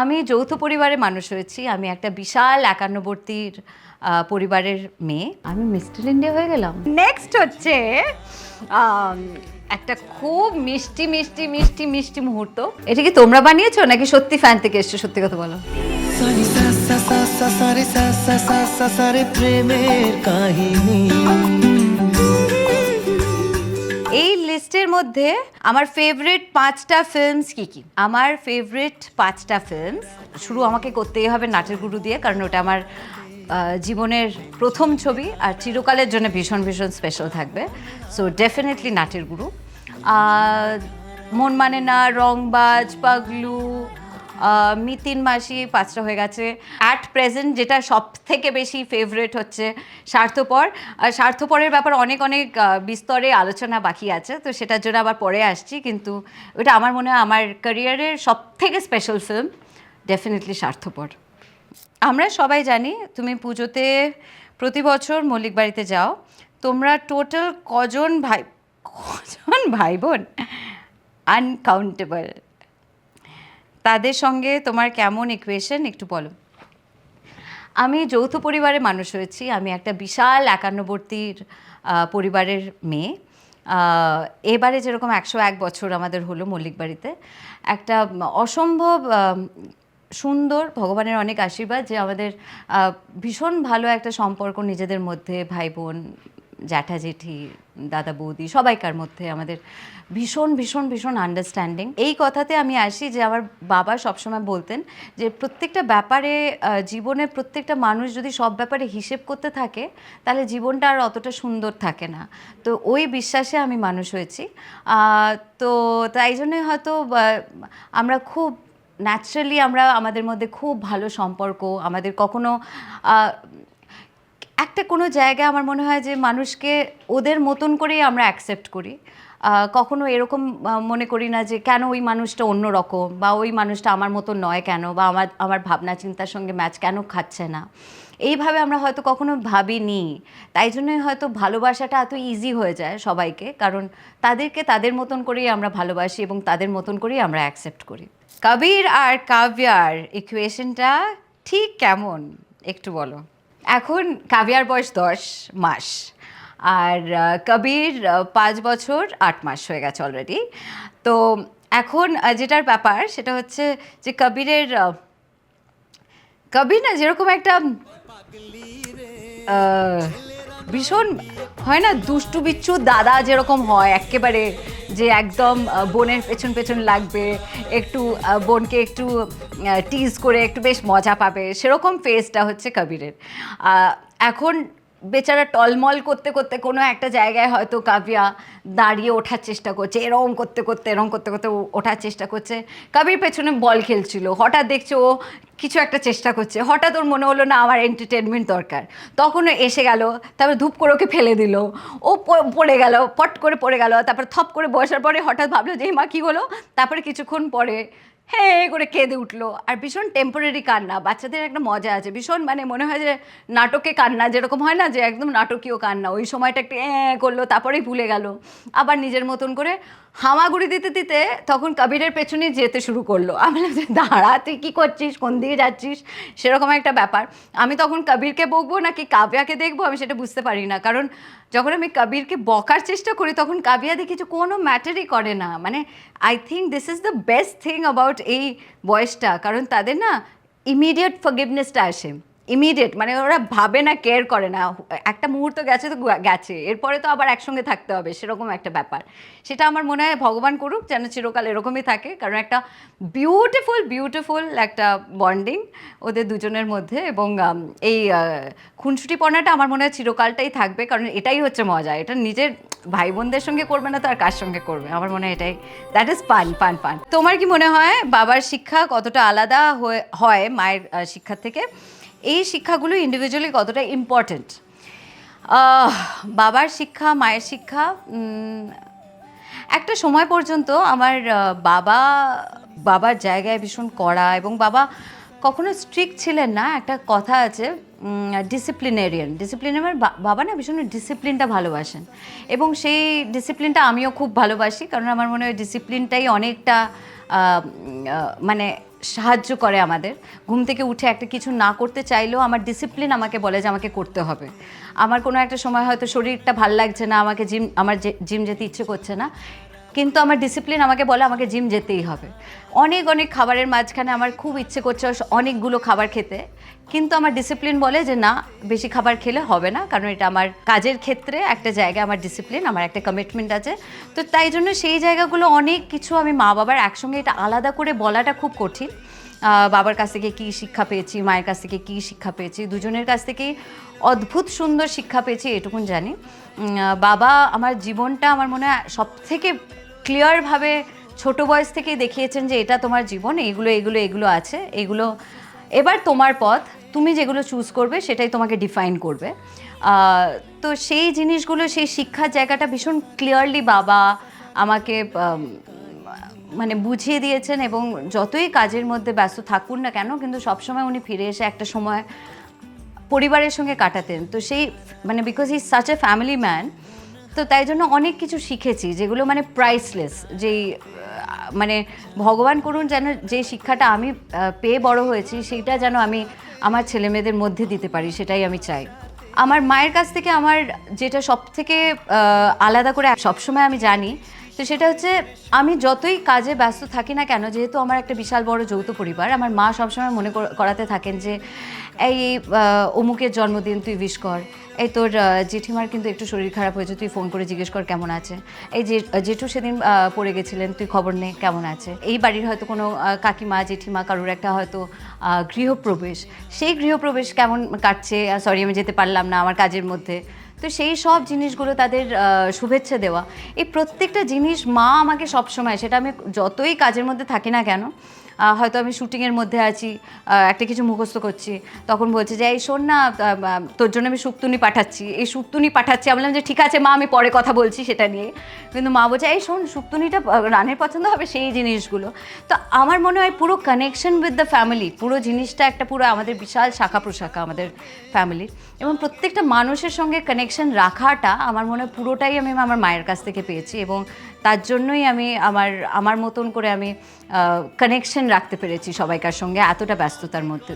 আমি যৌথ পরিবারে মানুষ হয়েছি আমি একটা বিশাল একান্নবর্তীর পরিবারের মেয়ে। আমি মিস্টার ইন্ডিয়া হয়ে গেলাম। নেক্সট হচ্ছে একটা খুব মিষ্টি মিষ্টি মিষ্টি মিষ্টি মুহূর্ত। এটা কি তোমরা বানিয়েছো নাকি সত্যি ফ্যান থেকে এসছো? সত্যি কথা বলো। প্রেমের কাহিনী। এই লিস্টের মধ্যে আমার ফেভারিট পাঁচটা ফিল্মস কি কি? আমার ফেভারিট পাঁচটা ফিল্মস শুরু আমাকে করতেই হবে নাটের গুরু দিয়ে, কারণ ওটা আমার জীবনের প্রথম ছবি আর চিরকালের জন্য ভীষণ ভীষণ স্পেশাল থাকবে। সো ডেফিনেটলি নাটের গুরু। মন মানে না রংবাজ পাগলু আহ, মিতিন মাসি পাঁচটা হয়ে গেছে। অ্যাট প্রেজেন্ট যেটা সব থেকে বেশি ফেভারেট হচ্ছে স্বার্থপর। আর স্বার্থপরের ব্যাপার অনেক অনেক বিস্তরে আলোচনা বাকি আছে তো সেটার জন্য আবার পরে আসছি। কিন্তু ওটা আমার মনে হয় আমার ক্যারিয়ারের সব থেকে স্পেশাল ফিল্ম ডেফিনেটলি স্বার্থপর। আমরা সবাই জানি তুমি পুজোতে প্রতি বছর মল্লিক বাড়িতে যাও তোমরা টোটাল কজন ভাই কজন ভাই বোন আনকাউন্টেবল তাদের সঙ্গে তোমার কেমন ইকুয়েশন একটু বলো। আমি যৌথ পরিবারে মানুষ হয়েছি। আমি একটা বিশাল একান্নবর্তীর পরিবারের মেয়ে। এবারে যেরকম একশো এক বছর আমাদের হলো মল্লিক বাড়িতে একটা অসম্ভব সুন্দর, ভগবানের অনেক আশীর্বাদ যে আমাদের ভীষণ ভালো একটা সম্পর্ক নিজেদের মধ্যে ভাই বোন জ্যাঠা জেঠি দাদা বৌদি, সবাইকার মধ্যে আমাদের ভীষণ ভীষণ ভীষণ আন্ডারস্ট্যান্ডিং এই কথাতে আমি আসি যে আমার বাবা সবসময় বলতেন যে প্রত্যেকটা ব্যাপারে জীবনের প্রত্যেকটা মানুষ যদি সব ব্যাপারে হিসেব করতে থাকে, তাহলে জীবনটা আর অতটা সুন্দর থাকে না। তো ওই বিশ্বাসে আমি মানুষ হয়েছি। তো তাই জন্যই হয়তো আমরা খুব ন্যাচারালি আমরা আমাদের মধ্যে খুব ভালো সম্পর্ক, আমাদের কখনো একটা কোনো জায়গায় আমার মনে হয় যে মানুষকে ওদের মতন করেই আমরা অ্যাকসেপ্ট করি। কখনো এরকম মনে করি না যে কেন ওই মানুষটা অন্য রকম বা ওই মানুষটা আমার মতো নয় কেন বা আমার আমার ভাবনা চিন্তার সঙ্গে ম্যাচ কেন খাচ্ছে না। এইভাবে আমরা হয়তো কখনো ভাবিনি। তাই জন্যই হয়তো ভালোবাসাটা এত ইজি হয়ে যায় সবাইকে, কারণ তাদেরকে তাদের মতন করেই আমরা ভালোবাসি এবং তাদের মতন করেই আমরা অ্যাকসেপ্ট করি। কবির আর কাব্যার ইকুয়েশনটা ঠিক কেমন? একটু বলো। এখন কাবিয়ার বয়স দশ মাস। আর কবির পাঁচ বছর আট মাস হয়ে গেছে অলরেডি তো এখন যেটার ব্যাপার সেটা হচ্ছে যে কবিরের কবির না যেরকম একটা ভীষণ, হয় না, দুষ্টু বিচ্ছু দাদা যেরকম হয়, একেবারে যে একদম বোনের পেছন পেছন লাগবে, একটু বোনকে একটু টিজ করে একটু বেশ মজা পাবে, সেরকম ফেসটা হচ্ছে কবিরের। এখন বেচারা টলমল করতে করতে কোনো একটা জায়গায় হয়তো কাবিয়া দাঁড়িয়ে ওঠার চেষ্টা করছে এরকম করতে করতে এরকম করতে করতে ওঠার চেষ্টা করছে। কাবির পেছনে বল খেলছিল, হঠাৎ দেখছে ও কিছু একটা চেষ্টা করছে, হঠাৎ ওর মনে হলো, না, আমার এন্টারটেনমেন্ট দরকার। তখনও এসে গেল, তারপর ধূপ করে ওকে ফেলে দিল। ও পড়ে গেল, পট করে পড়ে গেল, তারপর থপ করে বসার পরে হঠাৎ ভাবলো যে, "এই মা, কী হলো? তারপরে কিছুক্ষণ পরে হ্যাঁ করে কেঁদে উঠল। আর ভীষণ টেম্পোরারি কান্না, বাচ্চাদের একটা মজা আছে। ভীষণ মানে মনে হয় যে নাটকে কান্না যেরকম হয় না, যে একদম নাটকীয় কান্না। ওই সময়টা একটু অ্যাঁ করল, তারপরেই ভুলে গেল। আবার নিজের মতন করে হামাগুড়ি দিতে দিতে তখন কবিরের পেছনে যেতে শুরু করল। আমি দাঁড়া, তুই কী করছিস? কোন দিকে যাচ্ছিস? সেরকম একটা ব্যাপার। আমি তখন কবিরকে বকবো নাকি কাব্যাকে দেখব? আমি সেটা বুঝতে পারি না। কারণ যখন আমি কবিরকে বকার চেষ্টা করি, তখন কাবিয়া দেখি যে কোনো ম্যাটারই করে না। মানে I think this is the best thing about এই বয়সটা। কারণ তাদের না ইমিডিয়েট ফরগিভনেসটা আসে। ইমিডিয়েট মানে ওরা ভাবে না কেয়ার করে না। একটা মুহূর্ত গেছে তো গেছে। এরপরে তো আবার একসঙ্গে থাকতে হবে, সেরকম একটা ব্যাপার। সেটা আমার মনে হয় ভগবান করুক, যেন চিরকাল এরকমই থাকে। কারণ একটা বিউটিফুল বিউটিফুল একটা বন্ডিং ওদের দুজনের মধ্যে এবং এই খুনসুটিপনাটা আমার মনে হয় চিরকালটাই থাকবে। কারণ এটাই হচ্ছে মজা। এটা নিজের ভাই বোনদের সঙ্গে করবে না তো আর কার সঙ্গে করবে? আমার মনে হয় এটাই। দ্যাট ইজ পান পান পান তোমার কি মনে হয় বাবার শিক্ষা কতটা আলাদা হয়ে- মায়ের শিক্ষার থেকে? এই শিক্ষাগুলো ইন্ডিভিজুয়ালি কতটা ইম্পর্ট্যান্ট বাবার শিক্ষা, মায়ের শিক্ষা একটা সময় পর্যন্ত আমার বাবা, বাবার জায়গায় ভীষণ কড়া এবং বাবা কখনো স্ট্রিক্ট ছিলেন না। একটা কথা আছে ডিসিপ্লিনেরিয়ান ডিসিপ্লিন আমার বাবা না ভীষণ ডিসিপ্লিনটা ভালোবাসেন এবং সেই ডিসিপ্লিনটা আমিও খুব ভালোবাসি, কারণ আমার মনে হয় ডিসিপ্লিনটাই অনেকটা মানে সাহায্য করে আমাদের। ঘুম থেকে উঠে একটা কিছু না করতে চাইলেও আমার ডিসিপ্লিন আমাকে বলে যে আমাকে করতে হবে। আমার কোনো একটা সময় হয়তো শরীরটা ভালো লাগছে না, আমাকে জিম আমার জিম যেতে ইচ্ছে করছে না। কিন্তু আমার ডিসিপ্লিন আমাকে বলে আমাকে জিম যেতেই হবে। অনেক অনেক খাবারের মাঝখানে আমার খুব ইচ্ছে করছে অনেকগুলো খাবার খেতে। কিন্তু আমার ডিসিপ্লিন বলে যে, না, বেশি খাবার খেলে হবে না, কারণ এটা আমার কাজের ক্ষেত্রে একটা জায়গা আমার ডিসিপ্লিন আমার একটা কমিটমেন্ট আছে। তো তাই জন্য সেই জায়গাগুলো অনেক কিছু আমি মা বাবার একসঙ্গে এটা আলাদা করে বলাটা খুব কঠিন। বাবার কাছ থেকে কী শিক্ষা পেয়েছি, মায়ের কাছ থেকে কী শিক্ষা পেয়েছি, দুজনের কাছ থেকেই অদ্ভুত সুন্দর শিক্ষা পেয়েছি, এটুকুন জানি। বাবা, আমার জীবনটা আমার মনে হয় সব থেকে ক্লিয়ারভাবে ছোট বয়স থেকেই দেখিয়েছেন যে এটা তোমার জীবন, এইগুলো এগুলো এগুলো আছে এগুলো এবার তোমার পথ, তুমি যেগুলো চুজ করবে সেটাই তোমাকে ডিফাইন করবে। তো সেই জিনিসগুলো, সেই শিক্ষার জায়গাটা ভীষণ ক্লিয়ারলি বাবা আমাকে মানে বুঝিয়ে দিয়েছেন এবং যতই কাজের মধ্যে ব্যস্ত থাকুন না কেন, কিন্তু সবসময় উনি ফিরে এসে একটা সময় পরিবারের সঙ্গে কাটাতেন। তো সেই মানে because he such a family man তো তাই জন্য অনেক কিছু শিখেছি, যেগুলো মানে প্রাইসলেস যেই মানে ভগবান করুন যেন যে শিক্ষাটা আমি পেয়ে বড় হয়েছি, সেইটা যেন আমি আমার ছেলেমেয়েদের মধ্যে দিতে পারি, সেটাই আমি চাই। আমার মায়ের কাছ থেকে আমার যেটা সব থেকে আলাদা করে সবসময় আমি জানি তো সেটা হচ্ছে, আমি যতই কাজে ব্যস্ত থাকি না কেন, যেহেতু আমার একটা বিশাল বড় যৌথ পরিবার, আমার মা সবসময় মনে কর- করাতে থাকেন যে, এই অমুকের জন্মদিন তুই উইশ কর। এই তোর জেঠিমার কিন্তু একটু শরীর খারাপ হয়েছে, তুই ফোন করে জিজ্ঞেস কর কেমন আছে। এই যে জেঠু সেদিন পড়ে গেছিলেন, তুই খবর নে কেমন আছে? এই বাড়ির হয়তো কোনো কাকিমা, জেঠিমা কারোর একটা হয়তো গৃহপ্রবেশ। সেই গৃহপ্রবেশ কেমন কাটছে? সরি আমি যেতে পারলাম না আমার কাজের মধ্যে। তো সেই সব জিনিসগুলো তাদের শুভেচ্ছা দেওয়া। এই প্রত্যেকটা জিনিস মা আমাকে সবসময়, সেটা আমি যতই কাজের মধ্যে থাকি না কেন হয়তো আমি শুটিংয়ের মধ্যে আছি একটা কিছু মুখস্থ করছি। তখন বলছে যে, এই শোন না তোর জন্য আমি শুক্তুনি পাঠাচ্ছি। এই শুক্তুনি পাঠাচ্ছি, আমি বললাম যে, ঠিক আছে মা, আমি পরে কথা বলছি সেটা নিয়ে। কিন্তু মা বলছে, এই শোন শুক্তুনিটা রানের পছন্দ হবে সেই জিনিসগুলো। তো আমার মনে হয় পুরো কানেকশন উইথ দ্য ফ্যামিলি পুরো জিনিসটা একটা পুরো আমাদের বিশাল শাখা প্রশাখা আমাদের ফ্যামিলি এবং প্রত্যেকটা মানুষের সঙ্গে কানেকশন রাখাটা আমার মনে হয় পুরোটাই আমি আমার মায়ের কাছ থেকে পেয়েছি। এবং তার জন্যই আমি আমার আমার মতন করে আমি কানেকশন রাখতে পেরেছি সবাইকার সঙ্গে, এতটা ব্যস্ততার মধ্যে।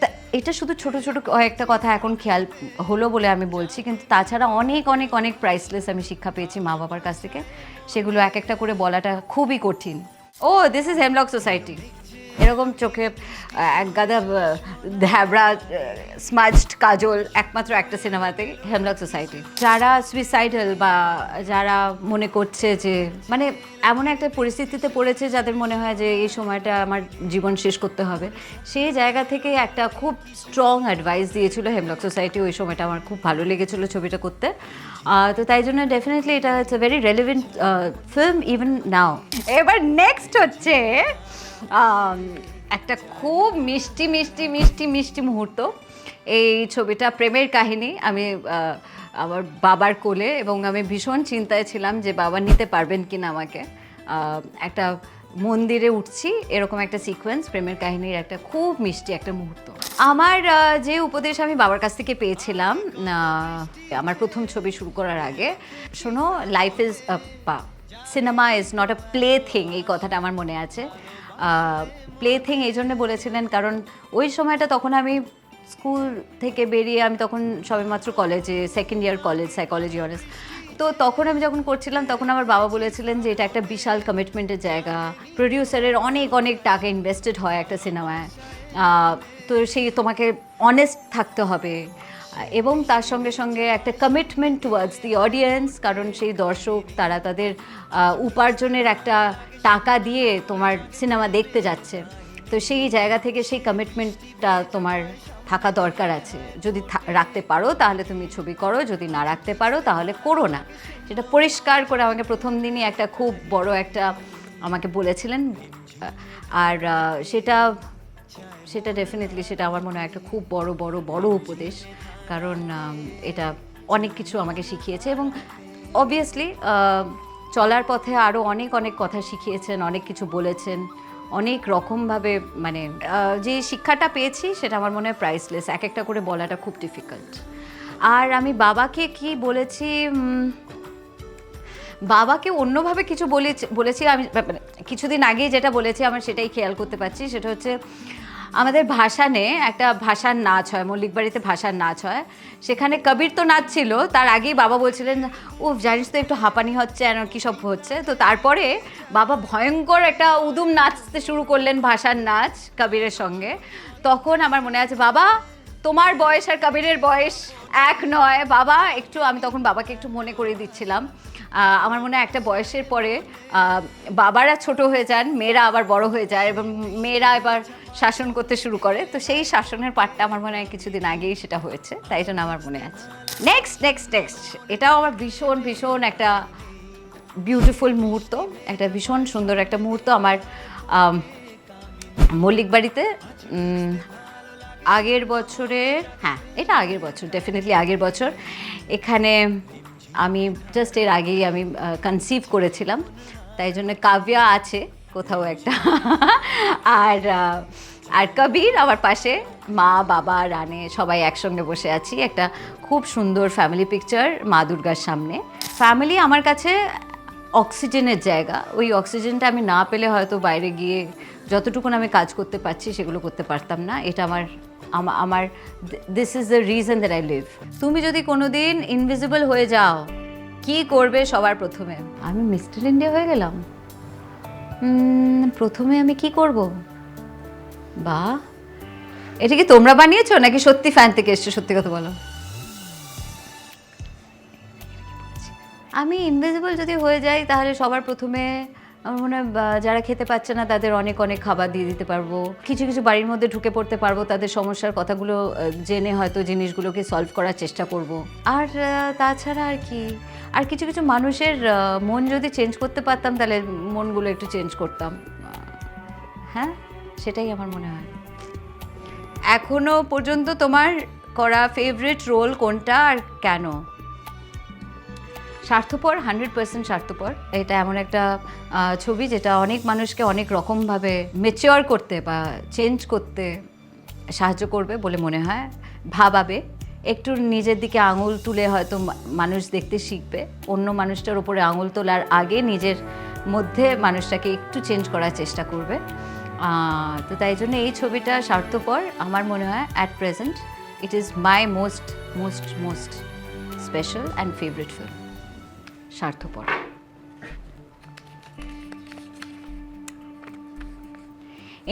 তা এটা শুধু ছোট ছোট কয়েকটা কথা এখন খেয়াল হলো বলে আমি বলছি, কিন্তু তাছাড়া অনেক অনেক অনেক প্রাইসলেস আমি শিক্ষা পেয়েছি মা বাবার কাছ থেকে। সেগুলো এক একটা করে বলাটা খুবই কঠিন। ও দিস ইজ হেমলক সোসাইটি এরকম চোখে এক গাদা ধ্যাবড়া স্মাজড কাজল, একমাত্র একটা সিনেমাতেই হেমলক সোসাইটি যারা সুইসাইডাল বা যারা মনে করছে যে মানে এমন একটা পরিস্থিতিতে পড়েছে যাদের মনে হয় যে, এই সময়টা আমার জীবন শেষ করতে হবে, সেই জায়গা থেকে একটা খুব স্ট্রং অ্যাডভাইস দিয়েছিল হেমলক সোসাইটি ওই সময়টা আমার খুব ভালো লেগেছিল ছবিটা করতে। তো তাই জন্য ডেফিনেটলি এটা হচ্ছে very relevant film even now এবার নেক্সট হচ্ছে একটা খুব মিষ্টি মিষ্টি মিষ্টি মিষ্টি মুহূর্ত। এই ছবিটা প্রেমের কাহিনী। আমি আমার বাবার কোলে এবং আমি ভীষণ চিন্তায় ছিলাম যে বাবা নিতে পারবেন কি না আমাকে একটা মন্দিরে উঠছি, এরকম একটা সিকোয়েন্স প্রেমের কাহিনীর একটা খুব মিষ্টি একটা মুহূর্ত। আমার যে উপদেশ আমি বাবার কাছ থেকে পেয়েছিলাম আমার প্রথম ছবি শুরু করার আগে, শোনো life is cinema is not a play thing এই কথাটা আমার মনে আছে। প্লে থিং এই জন্য বলেছিলেন, কারণ ওই সময়টা তখন আমি স্কুল থেকে বেরিয়ে আমি তখন সবেমাত্র কলেজে second year college psychology honours তো তখন আমি যখন করছিলাম, তখন আমার বাবা বলেছিলেন যে এটা একটা বিশাল কমিটমেন্টের জায়গা। প্রডিউসারের অনেক অনেক টাকা ইনভেস্টেড হয় একটা সিনেমায় তো সেই তোমাকে অনেস্ট থাকতে হবে। এবং তার সঙ্গে সঙ্গে একটা কমিটমেন্ট টুয়ার্ডস দি অডিয়েন্স কারণ সেই দর্শক, তারা তাদের উপার্জনের একটা টাকা দিয়ে তোমার সিনেমা দেখতে যাচ্ছে। তো সেই জায়গা থেকে সেই কমিটমেন্টটা তোমার থাকা দরকার আছে। যদি রাখতে পারো, তাহলে তুমি ছবি করো। যদি না রাখতে পারো, তাহলে করো না। সেটা পরিষ্কার করে আমাকে প্রথম দিনই একটা খুব বড় একটা আমাকে বলেছিলেন। আর সেটা সেটা ডেফিনেটলি সেটা আমার মনে হয় একটা খুব বড় বড় বড় উপদেশ। কারণ এটা অনেক কিছু আমাকে শিখিয়েছে এবং অবভিয়াসলি চলার পথে আরও অনেক অনেক কথা শিখিয়েছেন, অনেক কিছু বলেছেন, অনেক রকমভাবে মানে যে শিক্ষাটা পেয়েছি সেটা আমার মনে হয় প্রাইসলেস এক একটা করে বলাটা খুব ডিফিকাল্ট আর আমি বাবাকে কি বলেছি বাবাকে অন্যভাবে কিছু বলেছি আমি মানে কিছুদিন আগেই যেটা বলেছি আমার সেটাই খেয়াল করতে পারছি, সেটা হচ্ছে আমাদের ভাসানে একটা ভাষার নাচ হয় মল্লিক বাড়িতে ভাষার নাচ হয়। সেখানে কবির তো নাচ ছিল, তার আগেই বাবা বলছিলেন ও জানিস তো একটু হাঁপানি হচ্ছে আর কী সব হচ্ছে? তো তারপরে বাবা ভয়ঙ্কর একটা উদুম নাচতে শুরু করলেন ভাষার নাচ কবিরের সঙ্গে। তখন আমার মনে আছে, বাবা, তোমার বয়স আর কবিরের বয়স এক নয়। বাবা, একটু, আমি তখন বাবাকে একটু মনে করিয়ে দিচ্ছিলাম। আমার মনে হয় একটা বয়সের পরে বাবারা ছোট হয়ে যান, মেয়েরা আবার বড় হয়ে যায়, এবং মেয়েরা এবার শাসন করতে শুরু করে। তো সেই শাসনের পার্টটা আমার মনে হয় কিছুদিন আগেই সেটা হয়েছে, তাই জন্য আমার মনে আছে। নেক্সট নেক্সট নেক্সট এটাও আমার ভীষণ ভীষণ একটা বিউটিফুল মুহূর্ত, একটা ভীষণ সুন্দর একটা মুহূর্ত আমার মল্লিক বাড়িতে। আগের বছরের হ্যাঁ এটা আগের বছর ডেফিনেটলি আগের বছর। এখানে আমি জাস্ট এর আগেই আমি কনসিভ করেছিলাম। তাই জন্য কাব্যা আছে। কোথাও একটা। আর আর কবির আমার পাশে মা, বাবা, রানে সবাই একসঙ্গে বসে আছি। একটা খুব সুন্দর ফ্যামিলি পিকচার মা দুর্গার সামনে। ফ্যামিলি আমার কাছে অক্সিজেনের জায়গা। ওই অক্সিজেনটা আমি না পেলে হয়তো বাইরে গিয়ে যতটুকুন আমি কাজ করতে পারছি সেগুলো করতে পারতাম না। এটা আমার আমার this is the reason that I live তুমি যদি কোনো দিন ইনভিজিবল হয়ে যাও, কি করবে সবার প্রথমে? আমি মিস্টার ইন্ডিয়া হয়ে গেলাম। প্রথমে আমি কি করব? বা, এটা কি তোমরা বানিয়েছো? নাকি সত্যি ফ্যান থেকে এসছো? সত্যি কথা বলো। আমি ইনভিজিবল যদি হয়ে যাই, তাহলে সবার প্রথমে আমার মনে হয় যারা খেতে পাচ্ছে না, তাদের অনেক অনেক খাবার দিয়ে দিতে পারব। কিছু কিছু বাড়ির মধ্যে ঢুকে পড়তে পারব, তাদের সমস্যার কথাগুলো জেনে হয়তো জিনিসগুলোকে সলভ করার চেষ্টা করব। আর তাছাড়া আর কি, আর কিছু কিছু মানুষের মন যদি চেঞ্জ করতে পারতাম, তাহলে মনগুলো একটু চেঞ্জ করতাম। হ্যাঁ সেটাই আমার মনে হয়। এখনও পর্যন্ত তোমার করা ফেভারিট রোল কোনটা আর কেন? স্বার্থপর হান্ড্রেড পার্সেন্ট স্বার্থপর। এটা এমন একটা ছবি যেটা অনেক মানুষকে অনেক রকমভাবে মেচিওর করতে বা চেঞ্জ করতে সাহায্য করবে বলে মনে হয়, ভাবাবে। একটু নিজের দিকে আঙুল তুলে হয়তো মানুষ দেখতে শিখবে। অন্য মানুষটার উপরে আঙুল তোলার আগে নিজের মধ্যে মানুষটাকে একটু চেঞ্জ করার চেষ্টা করবে। তো তাই জন্য এই ছবিটা স্বার্থপর। আমার মনে হয় at present it is my most most most special and favourite film স্বার্থপর।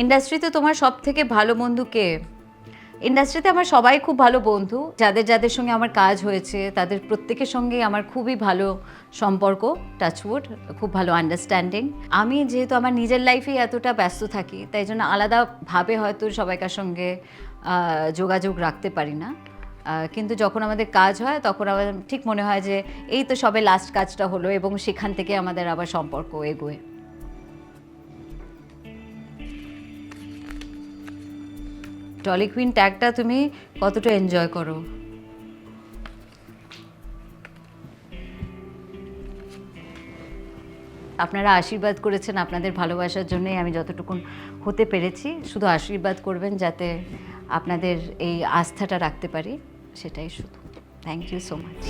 ইন্ডাস্ট্রিতে তোমার সব থেকে ভালো বন্ধু কে? ইন্ডাস্ট্রিতে আমার সবাই খুব ভালো বন্ধু। যাদের যাদের সঙ্গে আমার কাজ হয়েছে, তাদের প্রত্যেকের সঙ্গে আমার খুবই ভালো সম্পর্ক টাচউড খুব ভালো আন্ডারস্ট্যান্ডিং আমি যেহেতু আমার নিজের লাইফেই এতটা ব্যস্ত থাকি, তাই জন্য আলাদাভাবে হয়তো সবাইকার সঙ্গে যোগাযোগ রাখতে পারি না। কিন্তু যখন আমাদের কাজ হয়, তখন আমার ঠিক মনে হয় যে এই তো সবে লাস্ট কাজটা হলো এবং সেখান থেকে আমাদের আবার সম্পর্ক এগোয়। টলি কুইন ট্যাগটা তুমি কতটা এনজয় করো? আপনারা আশীর্বাদ করেছেন আপনাদের ভালোবাসার জন্যই আমি যতটুকুন হতে পেরেছি। শুধু আশীর্বাদ করবেন যাতে আপনাদের এই আস্থাটা রাখতে পারি। সেটাই শুধু। থ্যাংক ইউ সো মাচ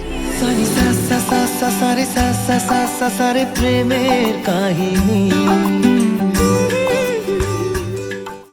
প্রেমের কাহিনী।